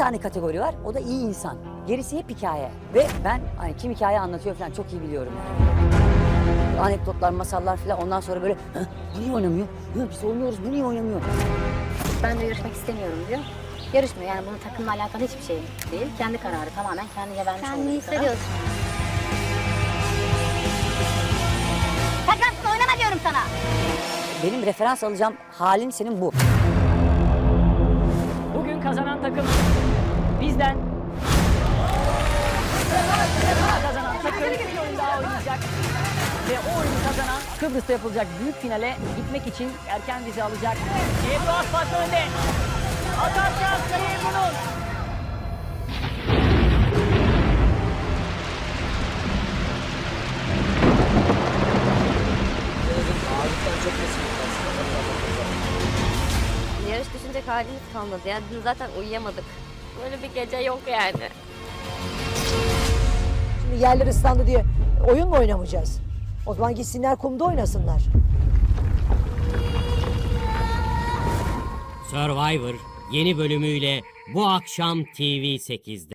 tane kategori var. O da iyi insan. Gerisi hep hikaye. Ve ben hani kim hikaye anlatıyor falan çok iyi biliyorum yani. Anekdotlar, masallar falan ondan sonra böyle "Hı, bu niye oynamıyor? Hı, biz oynuyoruz bu niye oynamıyor? Ben de yarışmak istemiyorum diyor. Yarışmıyor yani bunun takımla alakalı hiçbir şey değil. Kendi kararı tamamen kendine vermiş Kendini olduğu bir karar. hissediyorsun. Sakın oynama diyorum sana. Benim referans alacağım halin senin bu. Bizden. kazanan takım bir oyun daha oynayacak. Ve o oyunu kazanan Kıbrıs'ta yapılacak büyük finale gitmek için erken vize alacak. Ebru Asfalt önde. Atar şansları Ebru'nun. Yarış düşünecek halimiz kalmadı. Yani dün zaten uyuyamadık. Böyle bir gece yok yani. Şimdi yerler ıslandı diye oyun mu oynamayacağız? O zaman gitsinler kumda oynasınlar. Survivor yeni bölümüyle bu akşam TV8'de.